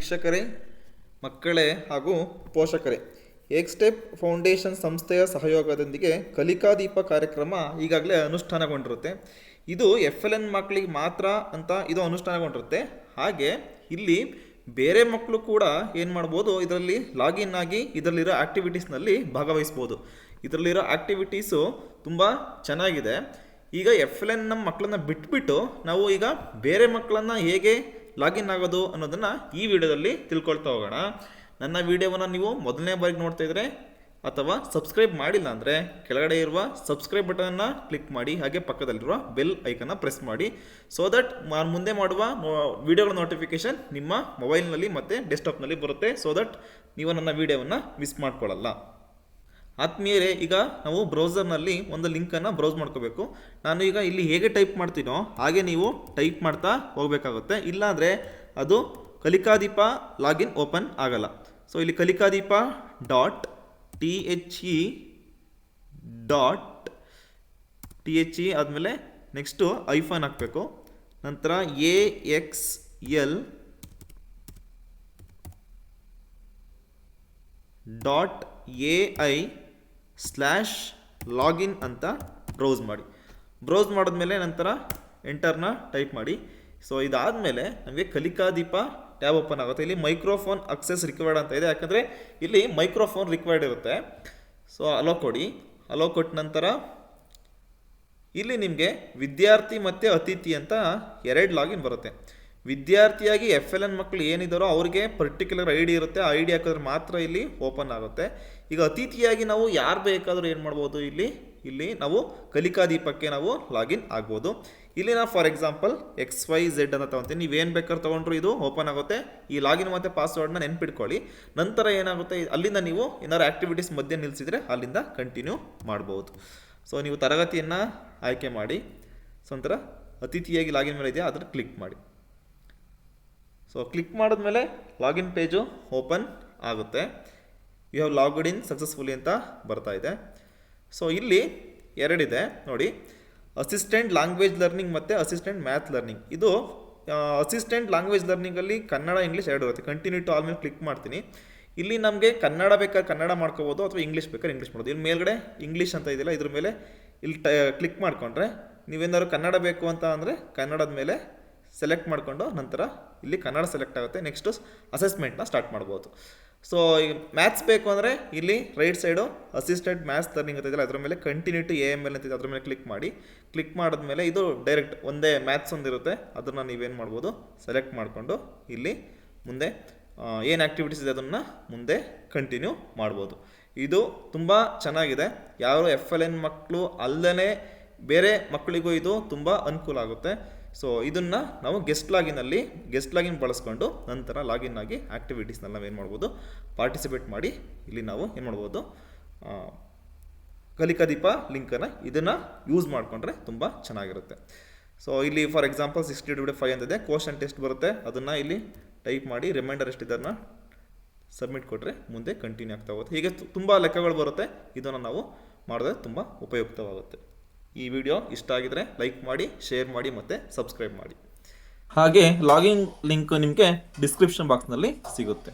ಶಿಕ್ಷಕರೇ, ಮಕ್ಕಳೇ ಹಾಗೂ ಪೋಷಕರೇ ಏಕ್ step foundation ಸಂಸ್ಥೆಯ ಸಹಯೋಗದೊಂದಿಗೆ ಕಲಿಕಾ ದೀಪ ಕಾರ್ಯಕ್ರಮ ಈಗಾಗಲೇ ಅನುಷ್ಠಾನಗೊಂಡಿರುತ್ತೆ. ಇದು ಎಫ್ ಎಲ್ ಎನ್ ಮಕ್ಕಳಿಗೆ ಮಾತ್ರ ಅಂತ ಇದು ಅನುಷ್ಠಾನಗೊಂಡಿರುತ್ತೆ. ಹಾಗೆ ಇಲ್ಲಿ ಬೇರೆ ಮಕ್ಕಳು ಕೂಡ ಏನು ಮಾಡ್ಬೋದು, ಇದರಲ್ಲಿ ಲಾಗಿನ್ ಆಗಿ ಇದರಲ್ಲಿರೋ ಆ್ಯಕ್ಟಿವಿಟೀಸ್ನಲ್ಲಿ ಭಾಗವಹಿಸ್ಬೋದು. ಇದರಲ್ಲಿರೋ ಆ್ಯಕ್ಟಿವಿಟೀಸು ತುಂಬ ಚೆನ್ನಾಗಿದೆ. ಈಗ ಎಫ್ ಎಲ್ ಎನ್ ನಮ್ಮ ಮಕ್ಕಳನ್ನ ಬಿಟ್ಬಿಟ್ಟು ನಾವು ಈಗ ಬೇರೆ ಮಕ್ಕಳನ್ನು ಹೇಗೆ ಲಾಗಿನ್ ಆಗೋದು ಅನ್ನೋದನ್ನು ಈ ವಿಡಿಯೋದಲ್ಲಿ ತಿಳ್ಕೊಳ್ತಾ ಹೋಗೋಣ. ನನ್ನ ವಿಡಿಯೋವನ್ನು ನೀವು ಮೊದಲನೇ ಬಾರಿಗೆ ನೋಡ್ತಾ ಇದ್ರೆ ಅಥವಾ ಸಬ್ಸ್ಕ್ರೈಬ್ ಮಾಡಿಲ್ಲ ಅಂದರೆ ಕೆಳಗಡೆ ಇರುವ ಸಬ್ಸ್ಕ್ರೈಬ್ ಬಟನನ್ನು ಕ್ಲಿಕ್ ಮಾಡಿ, ಹಾಗೆ ಪಕ್ಕದಲ್ಲಿರುವ ಬೆಲ್ ಐಕನ್ನ ಪ್ರೆಸ್ ಮಾಡಿ. ಸೊ ದಟ್ ಮುಂದೆ ಮಾಡುವ ವಿಡಿಯೋಗಳ ನೋಟಿಫಿಕೇಶನ್ ನಿಮ್ಮ ಮೊಬೈಲ್ನಲ್ಲಿ ಮತ್ತು ಡೆಸ್ಕ್ಟಾಪ್ನಲ್ಲಿ ಬರುತ್ತೆ. ಸೊ ದಟ್ ನೀವು ನನ್ನ ವಿಡಿಯೋವನ್ನು ಮಿಸ್ ಮಾಡ್ಕೊಳ್ಳಲ್ಲ. ಆತ್ಮೀಯರೇ, ಈಗ ನಾವು ಬ್ರೌಸರ್ನಲ್ಲಿ ಒಂದು ಲಿಂಕನ್ನು ಬ್ರೌಸ್ ಮಾಡ್ಕೋಬೇಕು. ನಾನು ಈಗ ಇಲ್ಲಿ ಹೇಗೆ ಟೈಪ್ ಮಾಡ್ತೀನೋ ಹಾಗೆ ನೀವು ಟೈಪ್ ಮಾಡ್ತಾ ಹೋಗಬೇಕಾಗುತ್ತೆ. ಇಲ್ಲಾಂದರೆ ಅದು ಕಲಿಕಾದೀಪ ಲಾಗಿನ್ ಓಪನ್ ಆಗಲ್ಲ. ಸೊ, ಇಲ್ಲಿ Kalikadeepa dot T H E dot T H E ಆದಮೇಲೆ ನೆಕ್ಸ್ಟು ಐಫೋನ್ ಹಾಕಬೇಕು. ನಂತರ A X L dot A I slash login ಅಂತ ಬ್ರೌಸ್ ಮಾಡಿ. ಬ್ರೌಸ್ ಮಾಡಿದ್ಮೇಲೆ ನಂತರ ಎಂಟರ್ನ ಟೈಪ್ ಮಾಡಿ. ಸೊ ಇದಾದಮೇಲೆ ನಮಗೆ ಕಲಿಕಾದೀಪ ಟ್ಯಾಬ್ ಓಪನ್ ಆಗುತ್ತೆ. ಇಲ್ಲಿ ಮೈಕ್ರೋಫೋನ್ ಅಕ್ಸೆಸ್ ರಿಕ್ವೈರ್ಡ್ ಅಂತ ಇದೆ. ಯಾಕಂದರೆ ಇಲ್ಲಿ ಮೈಕ್ರೋಫೋನ್ ರಿಕ್ವೈರ್ಡ್ ಇರುತ್ತೆ. ಸೊ ಅಲೋ ಕೊಡಿ. ಅಲೋ ಕೊಟ್ಟ ನಂತರ ಇಲ್ಲಿ ನಿಮಗೆ ವಿದ್ಯಾರ್ಥಿ ಮತ್ತು ಅತಿಥಿ ಅಂತ ಎರಡು ಲಾಗಿನ್ ಬರುತ್ತೆ. ವಿದ್ಯಾರ್ಥಿಯಾಗಿ ಎಫ್ ಎಲ್ ಎನ್ ಮಕ್ಕಳು ಏನಿದಾರೋ ಅವ್ರಿಗೆ ಪರ್ಟಿಕ್ಯುಲರ್ ಐ ಡಿ ಇರುತ್ತೆ ಐ ಡಿ ಹಾಕಿದ್ರೆ ಮಾತ್ರ ಇಲ್ಲಿ ಓಪನ್ ಆಗುತ್ತೆ. ಈಗ ಅತಿಥಿಯಾಗಿ ನಾವು ಯಾರು ಬೇಕಾದರೂ ಏನು ಮಾಡ್ಬೋದು ಇಲ್ಲಿ? ಇಲ್ಲಿ ನಾವು ಕಲಿಕಾ ದೀಪಕ್ಕೆ ನಾವು ಲಾಗಿನ್ ಆಗ್ಬೋದು. ಇಲ್ಲಿ ನಾವು for example X Y Z ಅಂತ ತಗೊತೀನಿ. ಏನು ಬೇಕಾದ್ರೆ ತೊಗೊಂಡ್ರು ಇದು ಓಪನ್ ಆಗುತ್ತೆ. ಈ ಲಾಗಿನ್ ಮತ್ತು ಪಾಸ್ವರ್ಡ್ನ ನೆನ್ಪಿಟ್ಕೊಳ್ಳಿ. ನಂತರ ಏನಾಗುತ್ತೆ? ಅಲ್ಲಿಂದ ನೀವು ಏನಾದ್ರು ಆ್ಯಕ್ಟಿವಿಟೀಸ್ ಮಧ್ಯೆ ನಿಲ್ಲಿಸಿದರೆ ಅಲ್ಲಿಂದ ಕಂಟಿನ್ಯೂ ಮಾಡ್ಬೋದು. ಸೊ ನೀವು ತರಗತಿಯನ್ನು ಆಯ್ಕೆ ಮಾಡಿ. ಸೊ ನಂತರ ಅತಿಥಿಯಾಗಿ ಲಾಗಿನ್ ಮೇಲೆ ಇದೆಯಾ? ಅದನ್ನು ಕ್ಲಿಕ್ ಮಾಡಿ. ಸೊ ಕ್ಲಿಕ್ ಮಾಡಿದ್ಮೇಲೆ ಲಾಗಿನ್ ಪೇಜು ಓಪನ್ ಆಗುತ್ತೆ. You have logged in successfully ಅಂತ ಬರ್ತಾ ಇದೆ. ಸೊ ಇಲ್ಲಿ ಎರಡಿದೆ, ನೋಡಿ. ಅಸಿಸ್ಟೆಂಟ್ ಲ್ಯಾಂಗ್ವೇಜ್ ಲರ್ನಿಂಗ್ ಮತ್ತು ಅಸಿಸ್ಟೆಂಟ್ ಮ್ಯಾಥ್ ಲರ್ನಿಂಗ್ ಇದು ಅಸಿಸ್ಟೆಂಟ್ ಲ್ಯಾಂಗ್ವೇಜ್ ಲರ್ನಿಂಗಲ್ಲಿ ಕನ್ನಡ ಇಂಗ್ಲೀಷ್ ಎರಡು ಇರುತ್ತೆ. ಕಂಟಿನ್ಯೂ ಟು ಆಲ್ಮೇಲೆ ಕ್ಲಿಕ್ ಮಾಡ್ತೀನಿ. ಇಲ್ಲಿ ನಮಗೆ ಕನ್ನಡ ಬೇಕಾದ್ರೆ ಕನ್ನಡ ಮಾಡ್ಕೋಬೋದು, ಅಥವಾ ಇಂಗ್ಲೀಷ್ ಬೇಕಾದ್ರೆ ಇಂಗ್ಲೀಷ್ ಮಾಡ್ಬೋದು. ಇಲ್ಲಿ ಮೇಲ್ಗಡೆ ಇಂಗ್ಲೀಷ್ ಅಂತ ಇದೆಯಲ್ಲ, ಇದ್ರ ಮೇಲೆ ಇಲ್ಲಿ ಕ್ಲಿಕ್ ಮಾಡಿಕೊಂಡ್ರೆ, ನೀವೇನಾದ್ರು ಕನ್ನಡ ಬೇಕು ಅಂತ ಅಂದರೆ ಕನ್ನಡದ ಮೇಲೆ ಸೆಲೆಕ್ಟ್ ಮಾಡಿಕೊಂಡು ನಂತರ ಇಲ್ಲಿ ಕನ್ನಡ ಸೆಲೆಕ್ಟ್ ಆಗುತ್ತೆ. ನೆಕ್ಸ್ಟು ಅಸೆಸ್ಮೆಂಟ್ನ ಸ್ಟಾರ್ಟ್ ಮಾಡ್ಬೋದು. ಸೊ ಈಗ ಮ್ಯಾಥ್ಸ್ ಬೇಕು ಅಂದರೆ ಇಲ್ಲಿ right side assistant maths learning ಅಂತ ಇದೆಯಲ್ಲ, ಅದರ ಮೇಲೆ continue to A M L ಅಂತಿದೆ ಅದ್ರ ಮೇಲೆ ಕ್ಲಿಕ್ ಮಾಡಿ. ಕ್ಲಿಕ್ ಮಾಡಿದ್ಮೇಲೆ ಇದು ಡೈರೆಕ್ಟ್ ಒಂದೇ ಮ್ಯಾಥ್ಸ್ ಒಂದಿರುತ್ತೆ. ಅದನ್ನು ನೀವೇನು ಮಾಡ್ಬೋದು? ಸೆಲೆಕ್ಟ್ ಮಾಡಿಕೊಂಡು ಇಲ್ಲಿ ಮುಂದೆ ಏನು ಆ್ಯಕ್ಟಿವಿಟೀಸ್ ಇದೆ ಅದನ್ನು ಮುಂದೆ ಕಂಟಿನ್ಯೂ ಮಾಡ್ಬೋದು. ಇದು ತುಂಬ ಚೆನ್ನಾಗಿದೆ. ಯಾರು ಎಫ್ ಎಲ್ ಎನ್ ಮಕ್ಕಳು ಅಲ್ಲದೇ ಬೇರೆ ಮಕ್ಕಳಿಗೂ ಇದು ತುಂಬ ಅನುಕೂಲ ಆಗುತ್ತೆ. ಸೊ ಇದನ್ನು ನಾವು ಗೆಸ್ಟ್ ಲಾಗಿನಲ್ಲಿ ಗೆಸ್ಟ್ ಲಾಗಿನ್ ಬಳಸ್ಕೊಂಡು ನಂತರ ಲಾಗಿನ್ ಆಗಿ ಆ್ಯಕ್ಟಿವಿಟೀಸ್ನೆಲ್ಲ ನಾವು ಏನು ಮಾಡ್ಬೋದು? ಪಾರ್ಟಿಸಿಪೇಟ್ ಮಾಡಿ ಇಲ್ಲಿ ನಾವು ಏನು ಮಾಡ್ಬೋದು? ಕಲಿಕಾದೀಪ ಲಿಂಕನ್ನು ಇದನ್ನು ಯೂಸ್ ಮಾಡಿಕೊಂಡ್ರೆ ತುಂಬ ಚೆನ್ನಾಗಿರುತ್ತೆ. ಸೊ ಇಲ್ಲಿ for example sixty divide five ಅಂತಿದೆ ಕ್ವಶನ್ ಟೆಸ್ಟ್ ಬರುತ್ತೆ. ಅದನ್ನು ಇಲ್ಲಿ ಟೈಪ್ ಮಾಡಿ ರಿಮೈಂಡರ್ ಎಷ್ಟಿದ್ದನ್ನು ಸಬ್ಮಿಟ್ ಕೊಟ್ಟರೆ ಮುಂದೆ ಕಂಟಿನ್ಯೂ ಆಗ್ತಾ ಹೋಗುತ್ತೆ. ಹೀಗೆ ತುಂಬ ಲೆಕ್ಕಗಳು ಬರುತ್ತೆ. ಇದನ್ನು ನಾವು ಮಾಡಿದ್ರೆ ತುಂಬ ಉಪಯುಕ್ತವಾಗುತ್ತೆ. ಈ ವಿಡಿಯೋ ಇಷ್ಟ ಆಗಿದ್ರೆ ಲೈಕ್ ಮಾಡಿ, ಶೇರ್ ಮಾಡಿ ಮತ್ತೆ ಸಬ್ಸ್ಕ್ರೈಬ್ ಮಾಡಿ. ಹಾಗೆ ಲಾಗಿನ್ ಲಿಂಕ್ ನಿಮಗೆ ಡಿಸ್ಕ್ರಿಪ್ಷನ್ ಬಾಕ್ಸ್ನಲ್ಲಿ ಸಿಗುತ್ತೆ.